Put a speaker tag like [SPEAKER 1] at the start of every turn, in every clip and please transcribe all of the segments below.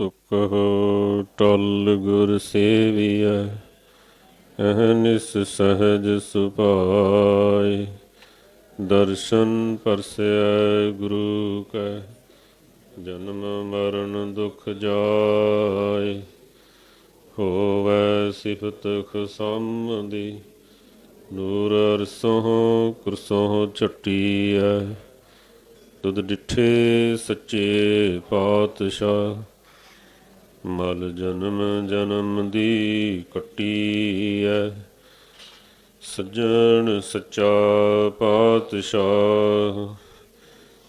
[SPEAKER 1] ਸੁਖ ਟਲ ਗੁਰ ਸੇਵੀਐ ਅਹਨਿਸ ਸਹਜ ਸੁਭਾਏ। ਦਰਸ਼ਨ ਪਰਸੈ ਗੁਰੂ ਕੈ, ਜਨਮ ਮਰਨ ਦੁਖ ਜਾਏ। ਹੋਵੈ ਸਿਫਤ ਖਸਮ ਦੀ ਨੂਰ ਅਰਸੋਂ ਕੁਰਸੋਂ ਐ ਤੁਧ ਡਿਠੇ ਸੱਚੇ ਪਾਤਸ਼ਾਹ ਮਲ ਜਨਮ ਜਨਮ ਦੀ ਕੱਟੀ ਐ ਸੱਜਣ ਸੱਚਾ ਪਾਤਸ਼ਾਹ,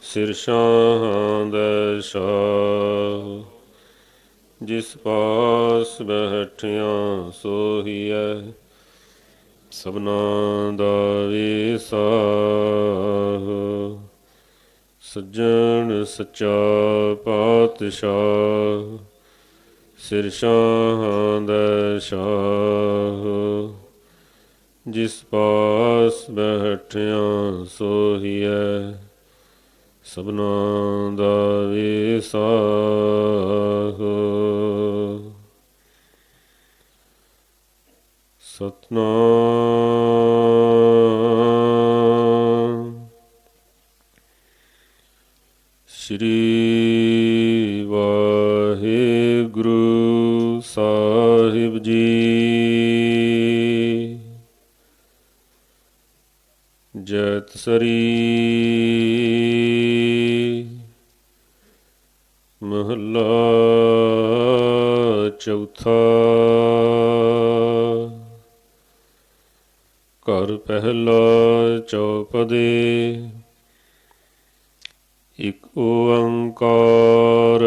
[SPEAKER 1] ਸਿਰ ਸ਼ਾਹਾਂ ਦਾ ਸ਼ਾਹ। ਜਿਸ ਪਾਸ ਬੈਠਿਆ ਸੋਹੀਐ, ਸਭਨਾ ਦਾ ਵੇਸਾਹ ਸੱਜਣ ਸੱਚਾ ਪਾਤਸ਼ਾਹ ਸਿਰ ਸ਼ਾਹਾਂ ਦਾ ਸ਼ਾਹ। ਜਿਸ ਪਾਸ ਬੈਠਿਆ ਸੋਹੀਐ ਸਭਨਾ ਦਾ ਵੇਸਾਹ ਸਤਨਾਮ ਸਰੀ ਮਹੱਲਾ ਚੌਥਾ ਘਰ ਪਹਿਲਾ ਚੌਪਦੇ ਇਕ ਓੰਕਾਰ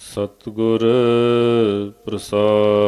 [SPEAKER 1] ਸਤਿਗੁਰ ਪ੍ਰਸਾਦ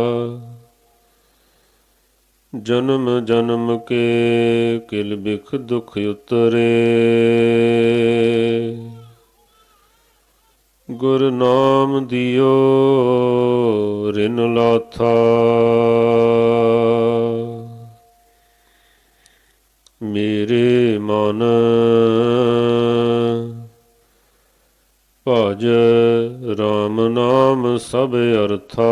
[SPEAKER 1] ਜਨਮ ਜਨਮ ਕੇ ਕਿਲ ਬਿਖ ਦੁਖ ਉਤਰੇ। ਗੁਰ ਨਾਮ ਦਿਓ ਰਿਨ ਲਾਥਾ। ਮੇਰੇ ਮਨ ਭਜ RAM ਨਾਮ ਸਭ ਅਰਥਾ।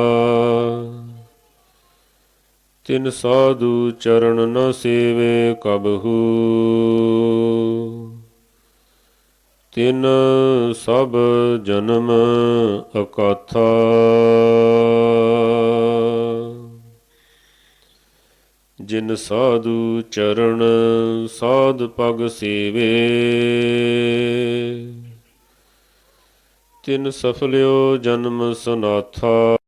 [SPEAKER 1] ਤਿਨ ਸਾਧੂ ਚਰਨ ਨ ਸੇਵੇ ਕਬਹੂ ਤਿਨ ਸਭ ਜਨਮ ਅਕਾਥਾ। ਜਿਨ ਸਾਧੂ ਚਰਨ ਸਾਧ ਪਗ ਸੇਵੇ। ਤਿਨ ਸਫਲਿਓ ਜਨਮ ਸਨਾਥਾ।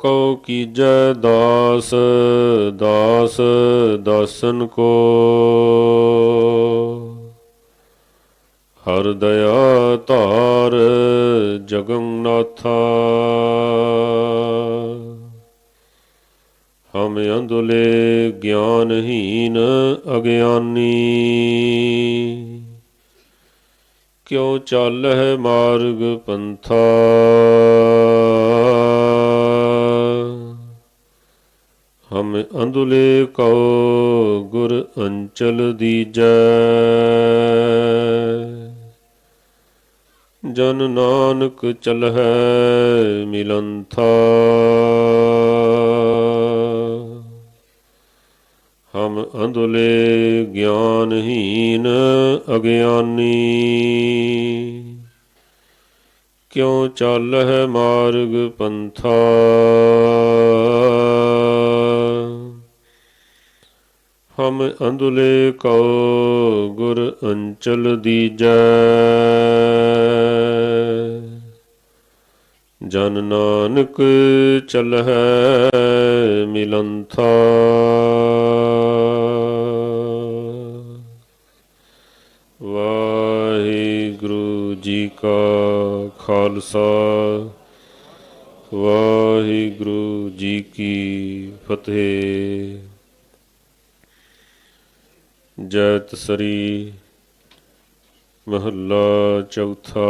[SPEAKER 1] ਕਉ ਕੀਜੈ ਦਾਸ ਦਾਸ ਦਾਸਨ ਕੋ। ਹਰ ਦਇਆ ਧਾਰ ਜਗਨਨਾਥਾ ਹਮ ਅੰਧੁਲੇ ਗਿਆਨਹੀਨ ਅਗਿਆਨੀ। ਕਿਉ ਚੱਲਹਿ ਮਾਰਗ ਪੰਥਾ? ਹਮ ਅੰਦੁਲੇ ਕਉ ਗੁਰ ਅੰਚਲ ਦੀਜੈ। ਜਨ ਨਾਨਕ ਚਲਹਿ ਮਿਲੰਥਾ। ਹਮ ਅੰਦੁਲੇ ਗਿਆਨਹੀਨ ਅਗਿਆਨੀ। ਕਿਉ ਚਾਲਹਿ ਮਾਰਗ ਪੰਥਾ। ਹਮ ਅੰਦੁਲੇ ਕਉ ਗੁਰ ਅੰਚਲ ਦੀਜੈ। ਜਨ ਨਾਨਕ ਚਲਹਿ ਮਿਲੰਥਾ। ਵਾਹਿਗੁਰੂ ਜੀ ਕਾ ਖਾਲਸਾ। ਵਾਹਿਗੁਰੂ ਜੀ ਕੀ ਫਤਿਹ। ਜੈਤ ਸ੍ਰੀ ਮਹੱਲਾ ਚੌਥਾ।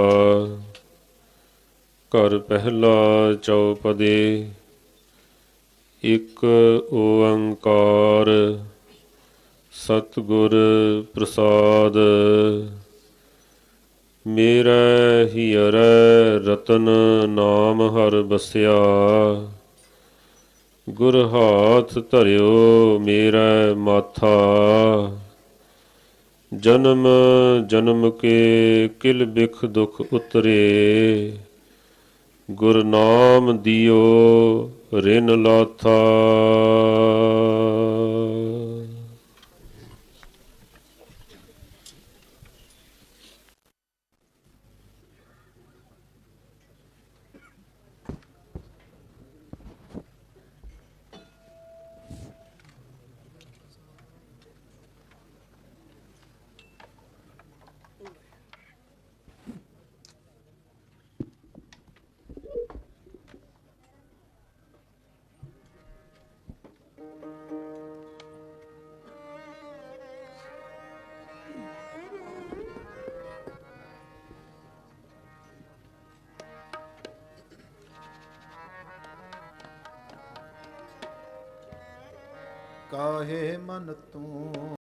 [SPEAKER 1] ਘਰ ਪਹਿਲਾ ਚੌਪਦੇ, ਇੱਕ ਓੰਕਾਰ, ਸਤਿਗੁਰ ਪ੍ਰਸਾਦ। ਮੇਰਾ ਹੀਰੈ ਰਤਨ ਨਾਮ ਹਰ ਬਸਿਆ। ਗੁਰ ਹਾਥ ਧਰਿਓ ਮੇਰਾ ਮਾਥਾ। ਜਨਮ ਜਨਮ ਕੇ ਕਿਲ ਬਿਖ ਦੁਖ ਉਤਰੇ। ਗੁਰ ਨਾਮ ਦਿਓ ਰਿਨ ਲਾਥਾ।
[SPEAKER 2] ਕਾਹੇ ਮਨ ਤੂੰ?